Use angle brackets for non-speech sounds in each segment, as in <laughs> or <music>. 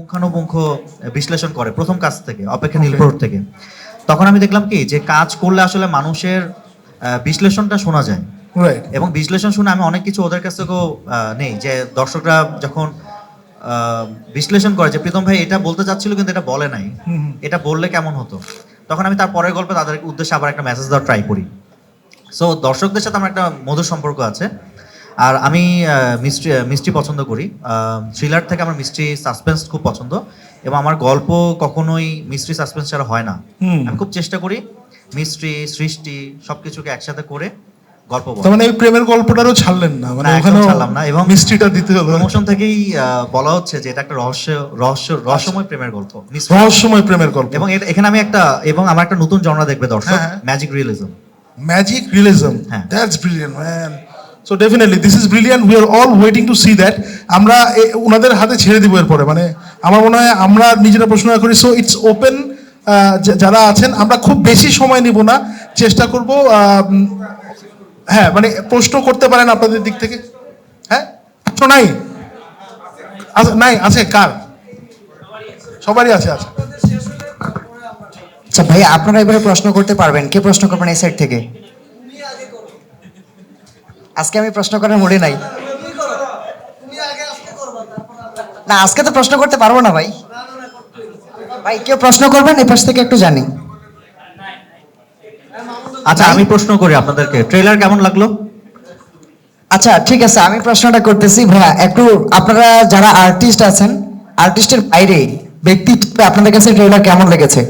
পুঙ্খানুপুঙ্খ বিশ্লেষণ করে প্রথম কাজ থেকে অপেক্ষা নীলপ্রহর থেকে। তখন আমি দেখলাম কি যে কাজ করলে আসলে মানুষের বিশ্লেষণটা শোনা যায়। এবং বিশ্লেষণ শুনে আমি অনেক কিছু ওদের কাছ থেকেও নেই যে দর্শকরা যখন আহ, বিশ্লেষণ করে যে প্রীতম ভাই এটা বলতে চাচ্ছিল কিন্তু এটা বলে নাই এটা বললে কেমন হতো? তখন আমি তার পরের গল্পে তাদের উদ্দেশ্যে আবার একটা মেসেজ দেওয়ার ট্রাই করি। সো দর্শকদের সাথে আমার একটা মধুর সম্পর্ক আছে। আর আমি মিষ্টি মিষ্টি পছন্দ করি। থ্রিলার থেকে আমার মিষ্টি সাসপেন্স খুব পছন্দ এবং আমার গল্প কখনোই মিষ্টি সাসপেন্স ছাড়া হয় না। আমি খুব চেষ্টা করি মিষ্টি সৃষ্টি সবকিছুকে একসাথে করে গল্প বলা মানে এই প্রেমের গল্পটারও ছাড়লেন না মানে ওখানে ছাড়লাম না এবং মিষ্টিটা দিতে হলো। প্রমোশন থেকেই বলা হচ্ছে যে এটা একটা রহস্য রহস্য রহস্যময় প্রেমের গল্প। রহস্যময় প্রেমের গল্প। এবং এখানে আমি একটা এবং আমার একটা নতুন জনরা দেখবে দর্শক। ম্যাজিক রিয়েলিজম ম্যাজিক রিয়েলিজম হ্যাঁ। That's brilliant man so definitely this is brilliant we are all waiting to see that আমরা ওনাদের হাতে ছেড়ে দিব এরপরে। মানে আমার মনে হয় আমরা নিজেরা প্রশ্ন করি সো ইটস ওপেন যারা আছেন, আমরা খুব বেশি সময় নিব না। চেষ্টা করব হ্যাঁ মানে প্রশ্ন করতে পারেন আপনাদের দিক থেকে। হ্যাঁ? প্রশ্ন নাই। আচ্ছা নাই, আছে, কার? সবারই আছে আছে আচ্ছা ভাই, আপনারা এবারে প্রশ্ন করতে পারবেন। কে প্রশ্ন করবেন এই সাইড থেকে? আজকে আমি প্রশ্ন করার মুডে নাই। না আজকে তো প্রশ্ন করতে পারব না ভাই। ভাই কেউ প্রশ্ন করবেন এই পাশ থেকে একটু জানি। আচ্ছা আমি প্রশ্ন করি আপনাদেরকে। ট্রেলার কেমন লাগল? আচ্ছা ঠিক আছে আমি প্রশ্নটা করতেছি। ভাইয়া একটু আপনারা যারা আর্টিস্ট আছেন আর্টিস্টের বাইরে ব্যক্তি আপনাদের কাছে ট্রেলার কেমন লেগেছে?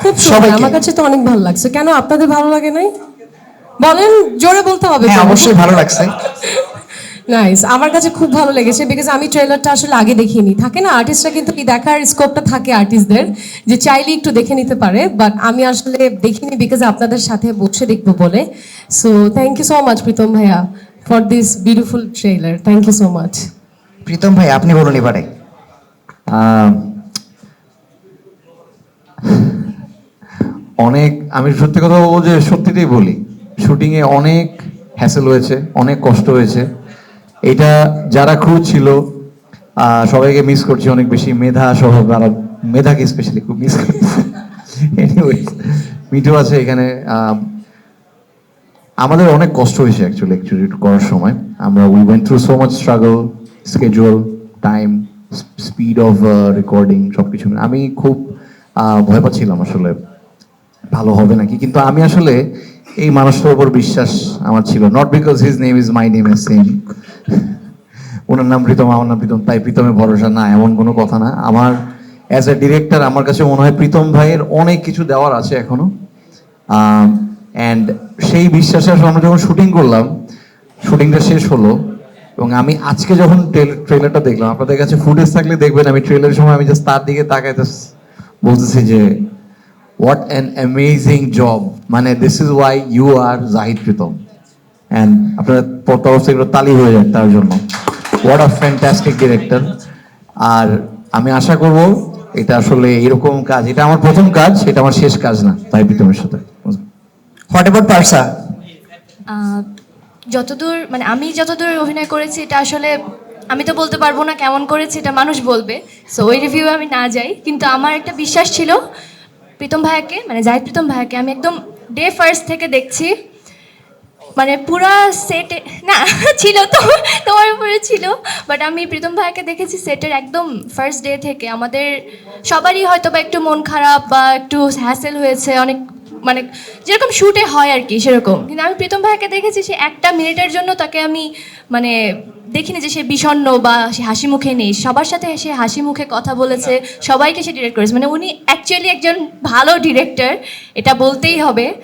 খুব সবাইকে। আমার কাছে তো অনেক ভালো লাগছে। কেন আপনাদের ভালো লাগে নাই? বলেন জোরে বলতে হবে হ্যাঁ অবশ্যই ভালো লাগছে। নাইস আমার কাছে খুব ভালো লেগেছে বিকজ আমি ট্রেলারটা আসলে আগে দেখিনি। থাকে না আর্টিস্টরা কিন্তু এই দেখার স্কোপটা থাকে আর্টিস্টদের যে চাইলে একটু দেখে নিতে পারে বাট আমি আসলে দেখিনি বিকজ আপনাদের সাথে বসে দেখব বলে। So thank you so much Pritam ভাইয়া for this beautiful trailer thank you so much Pritam ভাই আপনি বলুন এবারে। আহ, অনেক আমি সত্যি কথা বলব যে সত্যিটাই বলি। শুটিংয়ে অনেক হ্যাসেল হয়েছে, অনেক কষ্ট হয়েছে। এটা যারা ক্রু ছিল সবাইকে মিস করছি, অনেক বেশি মেধা সহ, যারা মেধাকে স্পেশালি খুব মিস করছি এনিওয়ে মিঠু আছে এখানে আমাদের অনেক কষ্ট হয়েছে অ্যাকচুয়ালি অ্যাকচুয়ালি করার সময়। আমরা we went through so much struggle schedule time speed of recording সব কিছু আমি খুব ভয় পাচ্ছিলাম আসলে, ভালো হবে নাকি? কিন্তু আমি আসলে এই মানুষটার উপর বিশ্বাস আমার ছিল। Not because his name is my name is same ওনার নাম প্রীতম, আমার নাম প্রীতম, তাই প্রীতমে ভরসা না, এমন কোনো কথা না। আমার অ্যাজ এ ডিরেক্টর আমার কাছে মনে হয় প্রীতম ভাইয়ের অনেক কিছু দেওয়ার আছে এখনও। অ্যান্ড সেই বিশ্বাসে আসলে আমরা যখন শুটিং করলাম শুটিংটা শেষ হলো, এবং আমি আজকে যখন ট্রেলারটা দেখলাম, আপনাদের কাছে ফুটেজ থাকলে দেখবেন, আমি ট্রেলারের সময় আমি জাস্ট তার দিকে তাকাই just বলতেছি যে হোয়াট অ্যান অ্যামেজিং জব মানে this is why you are Zahid Pritam and আপনার তরফ থেকে একটু তালি হয়ে যায় তার জন্য। হোয়াট আ ফ্যান্টাস্টিক ডিরেক্টর আর আমি আশা করব এটা আসলে এরকম কাজ এটা আমার প্রথম কাজ এটা আমার শেষ কাজ না তাই প্রীতমের সাথে। হোয়াট অ্যাবাউট পার্সা যতদূর মানে আমি যতদূর অভিনয় করেছি এটা আসলে আমি তো বলতে পারব না কেমন করেছি এটা মানুষ বলবে। সো ওই রিভিউ আমি না যাই কিন্তু আমার একটা বিশ্বাস ছিল প্রীতম ভাইয়াকে মানে জাহিদ প্রীতম ভাইয়াকে আমি একদম ডে ফার্স্ট থেকে দেখছি। মানে পুরো সেটে না, <laughs> ছিল তো, তোমার উপরে ছিল। বাট আমি প্রীতম ভাইয়াকে দেখেছি সেটের একদম ফার্স্ট ডে থেকে। আমাদের সবারই হয়তো বা একটু মন খারাপ বা একটু হ্যাসেল হয়েছে, অনেক মানে যেরকম শুটে হয় আর কি, সেরকম। কিন্তু আমি প্রীতম ভাইকে দেখেছি, সে একটা মিনিটের জন্য তাকে আমি মানে দেখিনি যে সে বিষণ্ণ বা সে হাসি মুখে নেই। সবার সাথে সে হাসি মুখে কথা বলেছে, সবাইকে সে ডিরেক্ট করেছে। মানে উনি অ্যাকচুয়ালি একজন ভালো ডিরেক্টর এটা বলতেই হবে।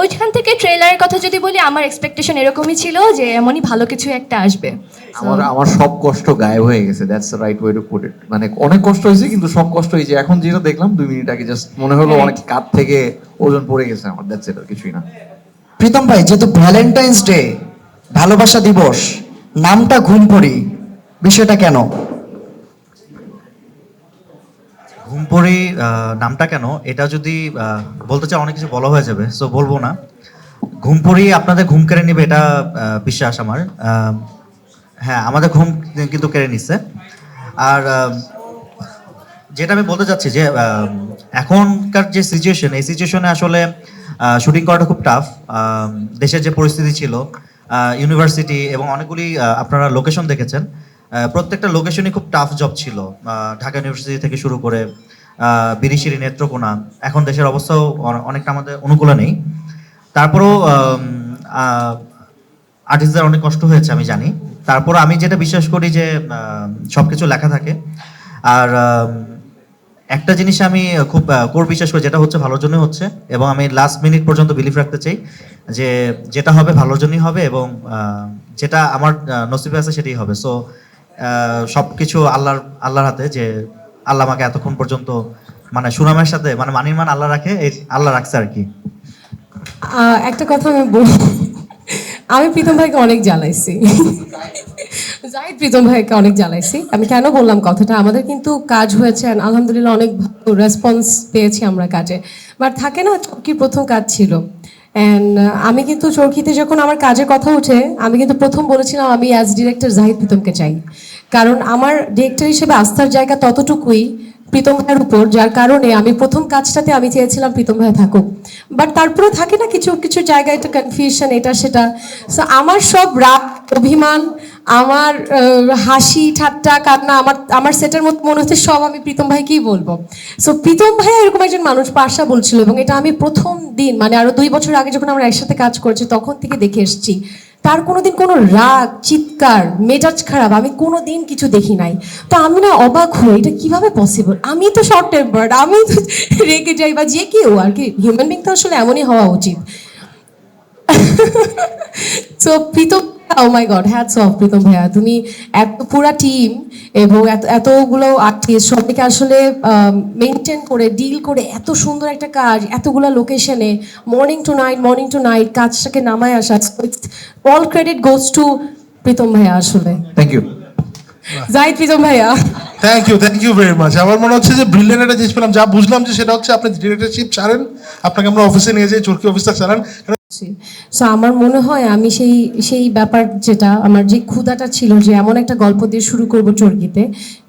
ওইখান থেকে ট্রেলারের কথা যদি বলি আমার এক্সপেকটেশন এরকমই ছিল যে এমনই ভালো কিছু একটা আসবে। আমার আমার সব কষ্ট গায়েব হয়ে গেছে that's the right way to put it মানে অনেক কষ্ট হয়েছে কিন্তু সব কষ্ট হয়েছে এখন যেটা দেখলাম দুই মিনিট আগে জাস্ট মনে হলো অনেক কাপ থেকে ওজন পড়ে গেছে আমার দ্যাটস ইট আর কিছুই না। প্রীতম ভাই যেহেতু ভ্যালেন্টাইন্স ডে ভালোবাসা দিবস নামটা ঘুম পড়ি বিষয়টা কেন? ঘুমপড়ি নামটা কেন? এটা যদি বলতে চাই অনেক কিছু বলা হয়ে যাবে সো বলব না। ঘুমপড়ি আপনাদের ঘুম কেড়ে নেবে, এটা বিশ্বাস আমার। হ্যাঁ আমাদের ঘুম কিন্তু কেড়ে নিচ্ছে আর যেটা আমি বলতে চাচ্ছি যে এখনকার যে সিচুয়েশন এই সিচুয়েশনে আসলে শুটিং করাটা খুব টাফ দেশের যে পরিস্থিতি ছিল ইউনিভার্সিটি এবং অনেকগুলি আপনারা লোকেশন দেখেছেন। প্রত্যেকটা লোকেশনই খুব টাফ জব ছিল। ঢাকা ইউনিভার্সিটি থেকে শুরু করে বিরিশিরি নেত্রকোনা। এখন দেশের অবস্থাও অনেকটা আমাদের অনুকূলে নেই। তারপরেও আর্টিস্টদের অনেক কষ্ট হয়েছে, আমি জানি। তারপর আমি যেটা বিশ্বাস করি যে সব কিছু লেখা থাকে। আর একটা জিনিস আমি খুব কোর বিশ্বাস করি, যেটা হচ্ছে ভালোর জন্য হচ্ছে। এবং আমি লাস্ট মিনিট পর্যন্ত বিলিভ রাখতে চাই যে, যেটা হবে ভালোর জন্যই হবে এবং যেটা আমার নসিবে আছে সেটাই হবে। সো সব কিছু আল্লাহর আল্লাহর হাতে যে আল্লাহ আমাকে এতক্ষণ পর্যন্ত মানে সুনামের সাথে মানে মানির মান আল্লাহ রাখে আল্লাহ রাখছে আর কি। একটা কথা আমি বলব আমি প্রীতম ভাইকে অনেক জ্বালাইছি। জাহিদ প্রীতম ভাইকে অনেক জ্বালাইছি। আমি কেন বললাম কথাটা? আমাদের কিন্তু কাজ হয়েছে আলহামদুলিল্লাহ অনেক ভালো রেসপন্স পেয়েছি আমরা কাজে। বাট থাকে না চরকির প্রথম কাজ ছিল। অ্যান্ড আমি কিন্তু চরকিতে যখন আমার কাজের কথা ওঠে, আমি কিন্তু প্রথম বলেছিলাম আমি অ্যাজ ডিরেক্টর জাহিদ প্রীতমকে চাই। কারণ আমার ডিরেক্টর হিসেবে আস্থার জায়গা ততটুকুই প্রীতম ভাইয়ের উপর, যার কারণে আমি প্রথম কাজটাতে আমি চেয়েছিলাম প্রীতম ভাই থাকুক। বাট তারপরে থাকে না কিছু কিছু জায়গায় একটা কনফিউশন এটা, সেটা। সো আমার সব রাগ অভিমান, আমার হাসি, ঠাট্টা, কান্না, আমার আমার সেটের মতো মনে হচ্ছে সব আমি প্রীতম ভাইকেই বলব। সো প্রীতম ভাই এরকম একজন মানুষ, পাশা বলছিল, এবং এটা আমি প্রথম দিন মানে আরও দুই বছর আগে যখন আমরা একসাথে কাজ করছি, তখন থেকে দেখে এসেছি। তার কোনোদিন কোনো রাগ, চিৎকার, মেজাজ খারাপ আমি কোনো দিন কিছু দেখি নাই। তো আমি না অবাক হই এটা কীভাবে পসিবল আমি তো শর্ট টেম্পার্ড আমি তো রেগে যাই, বা যে কেউ আর কি হিউম্যান বিং তো আসলে এমনই হওয়া উচিত। <laughs> So Pritam oh my god hats off Pritam ভাইয়া। তুমি এত পুরা টিম এবং এত এতগুলো আর্টিস্ট সবাইকে আসলে মেনটেন করে ডিল করে এত সুন্দর একটা কাজ এতগুলো লোকেশনে morning to night morning to night কাজটাকে নামায় আসা। All credit goes to Pritam ভাইয়া আসলে। থ্যাংক ইউ জাহিদ প্রীতম ভাইয়া। Thank you thank you very much আমার মনে হচ্ছে যে ব্রিলিয়ান একটা জিনিস পেলাম। যা বুঝলাম যে সেটা হচ্ছে আপনি ডিরেক্টরশিপ ছাড়েন আপনাকে আমরা অফিসে নিয়ে যাই চরকি অফিসটা চালান সো আমার মনে হয় আমি সেই সেই ব্যাপার যেটা, আমার যে ক্ষুধাটা ছিল যে এমন একটা গল্প দিয়ে শুরু করব চর্কিতে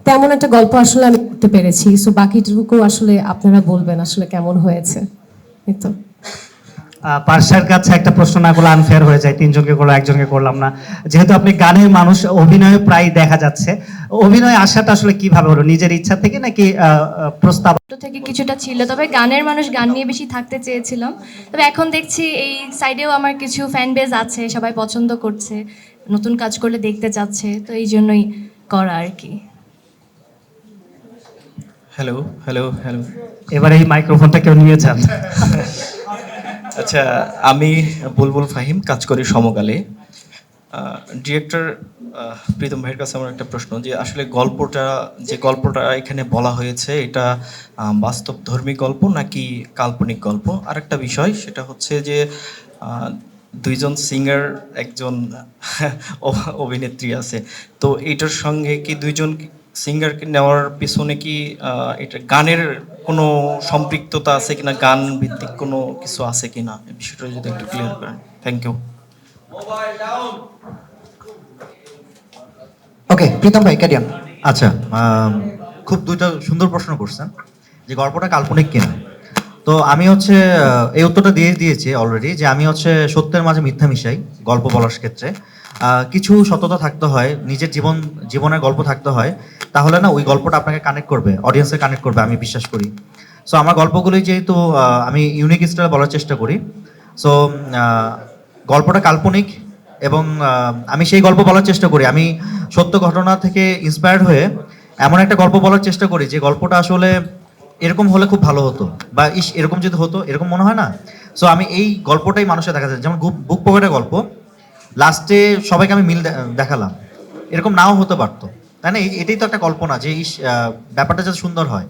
তেমন একটা গল্প আসলে আমি করতে পেরেছি। সো বাকিটুকু আসলে আপনারা বলবেন আসলে কেমন হয়েছে। এই তো। পার্সার কাছে একটা প্রশ্ন না করলে আনফেয়ার হয়ে যায়, তিনজনকে করল একজনকে করলাম না। যেহেতু আপনি গানের মানুষ, অভিনয়ে প্রায় দেখা যাচ্ছে, অভিনয় আসাটা আসলে কীভাবে হলো? নিজের ইচ্ছা থেকে নাকি প্রস্তাব থেকে কিছুটা ছিল। তবে গানের মানুষ গান নিয়ে বেশি থাকতে চেয়েছিলাম। তবে এখন দেখছি এই সাইডেও আমার কিছু ফ্যান বেজ আছে সবাই পছন্দ করছে নতুন কাজ করলে দেখতে চাচ্ছে তো এই জন্যই করা আর কি। হ্যালো হ্যালো হ্যালো এবার এই মাইক্রোফোনটা কেউ নিয়ে যান। <laughs> আচ্ছা আমি বুলবুল ফাহিম কাজ করি সমকালে। ডিরেক্টর প্রীতম ভাইয়ের কাছে আমার একটা প্রশ্ন যে আসলে গল্পটা, যে গল্পটা এখানে বলা হয়েছে, এটা বাস্তব ধর্মী গল্প নাকি কাল্পনিক গল্প? আর একটা বিষয় সেটা হচ্ছে যে দুইজন সিঙ্গার একজন <laughs> অভ- অভিনেত্রী আছে। তো এটার সঙ্গে কি দুইজন সিঙ্গারকে নেওয়ার পিছনে কি এটা গানের কোনো সম্পৃক্ততা আছে কিনা? গান ভিত্তিক কোনো কিছু আছে কিনা? বিষয়টা যদি একটু ক্লিয়ার করেন। থ্যাংক ইউ ওকে প্রীতম ভাই ক্যারিয়ান আচ্ছা খুব দুইটা সুন্দর প্রশ্ন করছেন, যে গল্পটা কাল্পনিক কিনা। তো আমি হচ্ছে এই উত্তরটা দিয়ে দিয়েছি অলরেডি যে আমি হচ্ছে সত্যের মাঝে মিথ্যা মিশাই, গল্প বলার ক্ষেত্রে। কিছু সততা থাকতে হয়, নিজের জীবন, জীবনের গল্প থাকতে হয়, তাহলে না ওই গল্পটা আপনাকে কানেক্ট করবে অডিয়েন্সে কানেক্ট করবে, আমি বিশ্বাস করি। সো আমার গল্পগুলি যেহেতু আমি ইউনিক স্টাইল বলার চেষ্টা করি। সো গল্পটা কাল্পনিক এবং আমি সেই গল্প বলার চেষ্টা করি। আমি সত্য ঘটনা থেকে ইন্সপায়ার্ড হয়ে এমন একটা গল্প বলার চেষ্টা করি যে গল্পটা আসলে এরকম হলে খুব ভালো হতো বা ইস, এরকম যদি হতো, এরকম মনে হয় না? সো আমি এই গল্পটাই মানুষের দেখা যায়। যেমন বুক পকেটের গল্প। লাস্টে সবাইকে আমি মিল দেখালাম। এরকম নাও হতে পারতো। তাই না? এটাই তো একটা কল্পনা যে, ইস ব্যাপারটা যাতে সুন্দর হয়।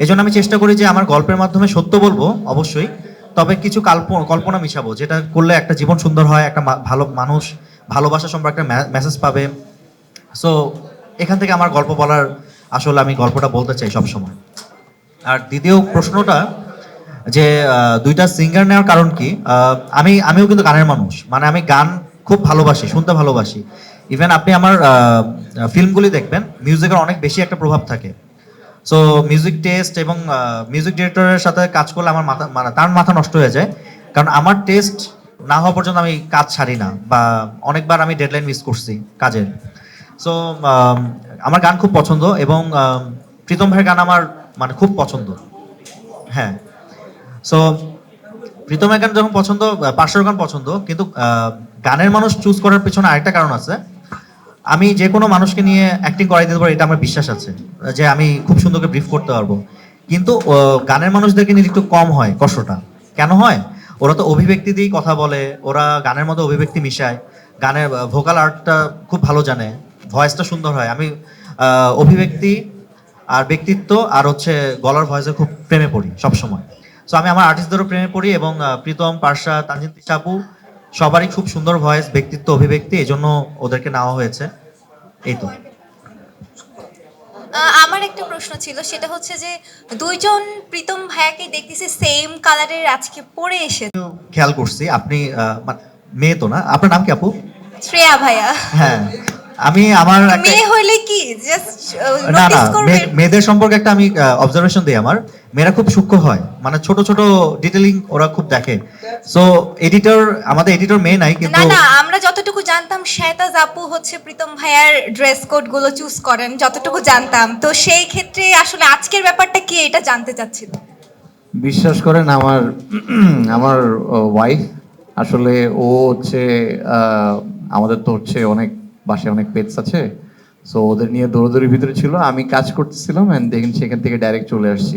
এই আমি চেষ্টা করি যে, আমার গল্পের মাধ্যমে সত্য বলব, অবশ্যই। তবে কিছু কাল্প, কল্পনা মিশাবো, যেটা করলে একটা জীবন সুন্দর হয়, একটা ভালো মানুষ, ভালোবাসা সম্পর্কে একটা মেসেজ পাবে। সো এখান থেকে আমার গল্প বলার আসলে আমি গল্পটা বলতে চাই সবসময়। আর দ্বিতীয় প্রশ্নটা যে দুইটা সিঙ্গার নেওয়ার কারণ কি? আমি, আমিও কিন্তু গানের মানুষ। মানে আমি গান খুব ভালোবাসি, শুনতে ভালোবাসি। ইভেন আপনি আমার ফিল্মগুলি দেখবেন মিউজিকের অনেক বেশি একটা প্রভাব থাকে। সো মিউজিক টেস্ট এবং মিউজিক ডিরেক্টরের সাথে কাজ করলে আমার মাথা মানে তার মাথা নষ্ট হয়ে যায়। কারণ আমার টেস্ট না হওয়া পর্যন্ত আমি কাজ ছাড়ি না বা অনেকবার আমি ডেডলাইন মিস করছি কাজের। সো আমার গান খুব পছন্দ এবং প্রীতম ভাইয়ের গান আমার মানে খুব পছন্দ। হ্যাঁ। সো প্রীতমের গান যখন পছন্দ পার্শ্বের গান পছন্দ, কিন্তু গানের মানুষ চুজ করার পেছনে আরেকটা কারণ আছে। আমি যে কোনো মানুষকে নিয়ে অ্যাক্টিং করাই দিতে পারি, এটা আমার বিশ্বাস আছে, যে আমি খুব সুন্দরকে ব্রিফ করতে পারব। কিন্তু গানের মানুষদেরকে নিয়ে একটু কম হয় কষ্টটা। কেন হয়? ওরা তো অভিব্যক্তি দিয়েই কথা বলে, ওরা গানের মতো অভিব্যক্তি মিশায়। গানের ভোকাল আর্টটা খুব ভালো জানে ভয়েসটা সুন্দর হয়। আমি অভিব্যক্তি আর ব্যক্তিত্ব আর হচ্ছে গলার ভয়েসে খুব প্রেমে পড়ি সবসময়। সো আমি আমার আর্টিস্টদেরও প্রেমে পড়ি এবং প্রীতম, পার্শা তানজিন তিশাপু সবারই খুব সুন্দর ভয়েস ব্যক্তিত্ব অভিব্যক্তি এই জন্য ওদেরকে নেওয়া হয়েছে। এই তো। আমার একটা প্রশ্ন ছিল সেটা হচ্ছে যে দুইজন প্রীতম ভাইয়াকে দেখতেছি সেম কালারের আজকে পরে এসে খেয়াল করছি আপনি মানে মেয়ে তো না। আপনার নাম কি আপু? শ্রেয়া ভাইয়া। হ্যাঁ। আমি আমার মেয়ে হইলে কি? জাস্ট না না মেয়েদের সম্পর্কে একটা আমি অবজারভেশন দিই আমার। মেয়েরা খুব সূক্ষ্ম হয়। মানে ছোট ছোট ডিটেলিং ওরা খুব দেখে। সো এডিটর আমাদের এডিটর মেয়ে নাই কিন্তু না না আমরা যতটুকু জানতাম শ্বেতা জাপু হচ্ছে প্রীতম ভাইয়ার ড্রেস কোডগুলো চুজ করেন যতটুকু জানতাম। তো সেই ক্ষেত্রে আসলে আজকের ব্যাপারটা কি এটা জানতে চাচ্ছিল। বিশ্বাস করেন আমার আমার ওয়াইফ আসলে ও হচ্ছে আহ, আমাদের তো হচ্ছে অনেক বাসায় অনেক পেটস আছে। সো ওদের নিয়ে দৌড়দৌড়ির ভিতরে ছিল আমি কাজ করতেছিলাম অ্যান্ড দেখেন সেখান থেকে ডাইরেক্ট চলে আসছি।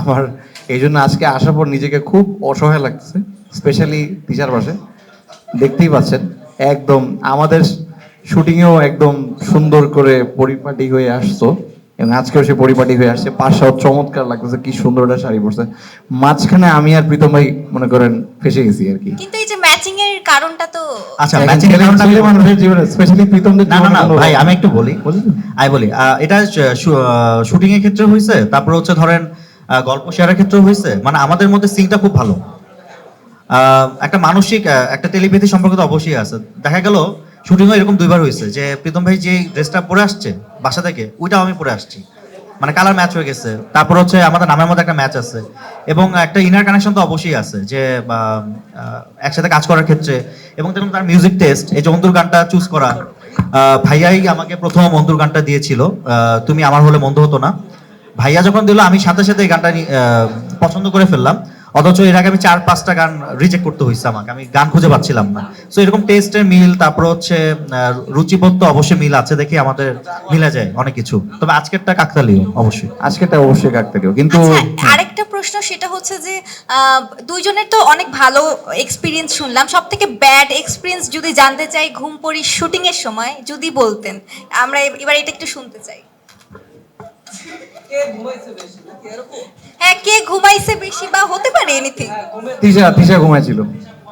আমার এই জন্য আজকে আসার পর নিজেকে খুব অসহায় লাগতেছে স্পেশালি টিচার বাসে দেখতেই পাচ্ছেন একদম আমাদের শুটিংয়েও একদম সুন্দর করে পরিপাটি হয়ে আসতো এবং আজকেও সে পরিপাটি হয়ে আসছে। পাশাও চমৎকার লাগতেছে কি সুন্দর একটা শাড়ি পরছে। মাঝখানে আমি আর প্রীতম ভাই মনে করেন ফেসে গেছি আর কি। কিন্তু এই যে ম্যাচিং এর কারণটা তো আচ্ছা ম্যাচিং ছেলে- ছেলে মানুষের জীবনে স্পেশালি প্রীতমদের না না না ভাই। আমি একটু বলি বলি? আমি বলি এটা শুটিং এর ক্ষেত্রে হয়েছে তারপর হচ্ছে ধরেন গল্প শেয়ারের ক্ষেত্রে হয়েছে। মানে আমাদের মধ্যে সিনটা খুব ভালো। একটা মানসিক একটা টেলিপ্যাথি সম্পর্ক তো অবশ্যই আছে। দেখা গেল, শুটিংও এরকম দুইবার হয়েছে যে প্রীতম ভাই যে ড্রেসটা পরে আসছে বাসা থেকে, ওইটাও আমি পরে আসছি। মানে কালার ম্যাচ হয়ে গেছে। তারপর হচ্ছে আমাদের নামের মধ্যে একটা ম্যাচ আছে। এবং একটা ইনার কানেকশন তো অবশ্যই আছে যে একসাথে কাজ করার ক্ষেত্রে। এবং দেখুন তার মিউজিক টেস্ট এই যে অন্তর গানটা চুজ করা। ভাইয়াই আমাকে প্রথম অন্তর গানটা দিয়েছিল। তুমি আমার হলে মন্দ হতো না। ভাইয়া যখন দিল আমি সাথে সাথে এই গানটা আহ, পছন্দ করে ফেললাম। অথচ এর আগে আমি চার পাঁচটা গান রিজেক্ট করতে হয়েছে আমাকে। আমি গান খুঁজে পাচ্ছিলাম না। তো এরকম টেস্টের মিল তারপর হচ্ছে আহ, রুচিবোধ তো অবশ্যই মিল আছে দেখি আমাদের মিলে যায় অনেক কিছু। তবে আজকেরটা কাকতালীয় অবশ্যই। আজকেটা অবশ্যই কাটতে দিও কিন্তু আচ্ছা আরেকটা প্রশ্ন সেটা হচ্ছে যে আহ, দুইজনের তো অনেক ভালো এক্সপিরিয়েন্স শুনলাম। সব থেকে ব্যাড এক্সপিরিয়েন্স যদি জানতে চাই ঘুম পড়ি শুটিং এর সময় যদি বলতেন। আমরা এবার এটা একটু শুনতে চাই। হ্যাঁ কে ঘুমাইছে বেশি বা হতে পারে এনিথিং তিশা তিশা ঘুমাইছিল।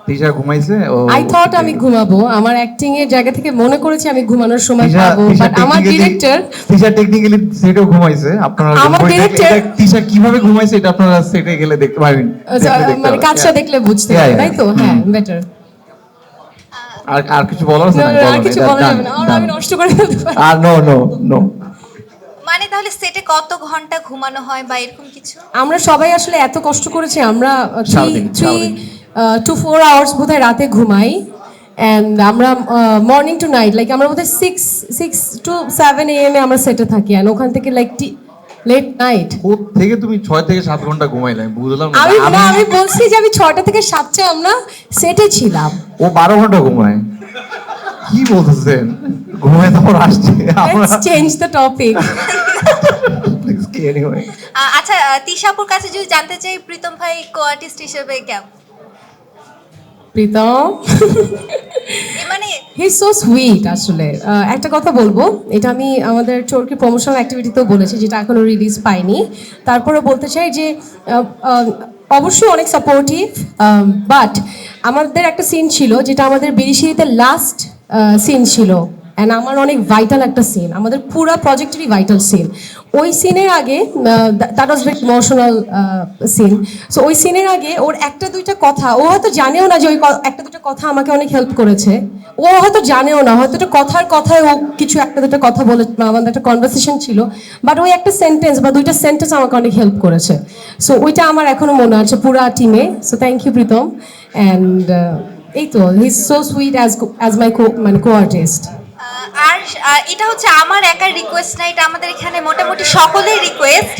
তিশা ঘুমাইছে ও আই থট আমি ঘুমাবো। আমার অ্যাক্টিং এর জায়গা থেকে মনে করেছি আমি ঘুমানোর সময় পাবো বাট আমার ডিরেক্টর তিশা টেকনিক্যালি সেটেও ঘুমাইছে আপনারা আমার এটা তিশা কীভাবে ঘুমাইছে এটা আপনারা সেটে গেলে দেখতে পাবেন মানে কাজটা দেখলে বুঝতে Yeah, পারবে yeah. তাই তো? হ্যাঁ বেটার আর আর কিছু বলার আছে না আর কিছু এটা বলা যাবে না। আর আমি নষ্ট করে আর নো নো নো মানে তাহলে সেটে কত ঘণ্টা ঘুমানো হয় বা এরকম কিছু? আমরা সবাই আসলে এত কষ্ট করেছি আমরা থ্রি। টু ফোর আওয়ার্স বোধহয় রাতে ঘুমাই। অ্যান্ড আমরা মর্নিং টু নাইট লাইক আমরা বোধহয় six six to seven A M এ আমরা সেটে থাকি। অ্যান্ড ওখান থেকে লাইক লেট নাইট থেকে তুমি ছয় থেকে সাত ঘণ্টা ঘুমাইলে আমি বুঝলাম না। আমি না আমি আমি বলছি যে আমি ছটা থেকে সাতটা আমরা সেটে ছিলাম। ও বারো ঘণ্টা ঘুমায়। কি বলতেছেন? ঘুমায় তারপর আসছে। আমরা লেটস চেঞ্জ দ্য টপিক আচ্ছা তিশাপুর কাছে যদি জানতে চাই প্রীতম ভাই কো আর্টিস্ট হিসেবে কেমন? প্রীতম? মানে হি সো সুইট আসলে। একটা কথা বলব। এটা আমি আমাদের চোরকি প্রমোশনাল অ্যাক্টিভিটিতেও বলেছি যেটা এখনও রিলিজ পাইনি। তারপরে বলতে চাই যে অবশ্যই অনেক সাপোর্টিভ বাট আমাদের একটা সিন ছিল যেটা আমাদের বিরিশিরিতে লাস্ট সিন ছিল। অ্যান্ড আমার অনেক ভাইটাল একটা সিন আমাদের পুরো প্রজেক্টেরই ভাইটাল সিন ওই সিনের আগে that was very emotional scene so ওই সিনের আগে ওর একটা দুইটা কথা, ও হয়তো জানেও না যে ওই একটা দুটো কথা আমাকে অনেক হেল্প করেছে। ও হয়তো জানেও না, হয়তো একটা কথার কথায় ও কিছু একটা দুটো কথা বলে আমাদের একটা কনভারসেশন ছিল। বাট ওই একটা সেন্টেন্স বা দুইটা সেন্টেন্স আমাকে অনেক হেল্প করেছে। সো ওইটা আমার এখনও মনে আছে পুরা টিমে so thank you Pritam. And এই তো he is so sweet as as my co মানে কো আর্টিস্ট আর আর এটা হচ্ছে আমার একার রিকোয়েস্ট না, এটা আমাদের এখানে মোটামুটি সকলের রিকোয়েস্ট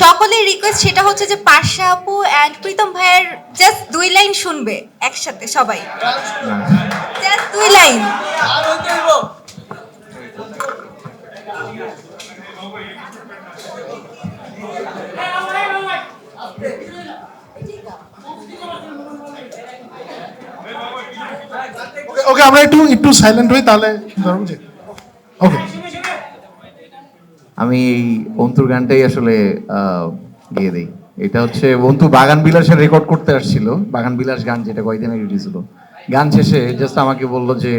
সকলের রিকোয়েস্ট সেটা হচ্ছে যে পার্শা আপু অ্যান্ড প্রীতম ভাইয়ের জাস্ট দুই লাইন শুনবে একসাথে সবাই। জাস্ট দুই লাইন ওকে আমরা একটু একটু সাইলেন্ট হই, তাহলে ওকে আমি এই অন্তুর গানটাই আসলে গেয়ে দিই। এটা হচ্ছে অন্তু বাগান বিলাসের রেকর্ড করতে আসছিল। বাগান বিলাস গান যেটা কয়েকদিন আগে রিলিজ হলো। গান শেষে জাস্ট আমাকে বলল যে,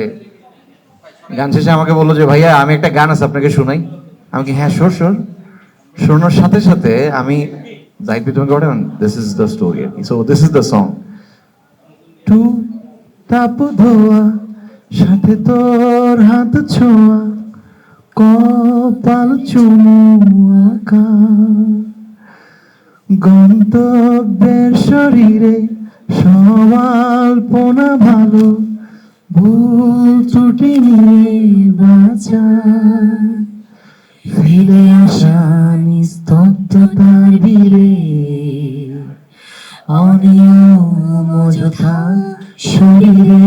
গান শেষে আমাকে বলল যে, ভাইয়া, আমি একটা গান আছে আপনাকে শোনাই। আমি কি হ্যাঁ শোর শোর শোনার সাথে সাথে আমি জাহিদ তোমাকে this is the story so this is the song to তাপ ধোয়া, সাথে তোর হাত ছোঁয়া, কপাল চুমু গন্তব্যের শরীরে সমাল্পনা ভালো, ভুল ত্রুটি নিয়ে বাঁচা ফিরে আসা নিস্তব্ধতার ভিড়ে অনিয়ম অযথা শরীরে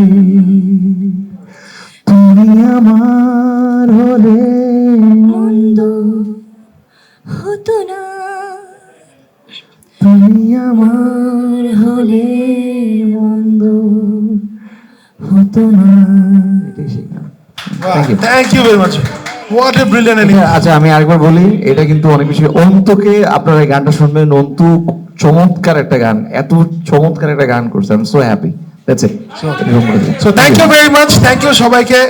তুমি আমার হলে মন্দ হতো না তুমি আমার হলে মন্দ হতো না. Thank you very much what a brilliant আচ্ছা আমি আরেকবার বলি এটা কিন্তু অনেক বেশি অন্তকে আপনারা এই গানটা শুনবেন অন্তু চমৎকার একটা গান এত চমৎকার একটা গান করছে I am so happy that's it so thank you very much thank you সবাইকে.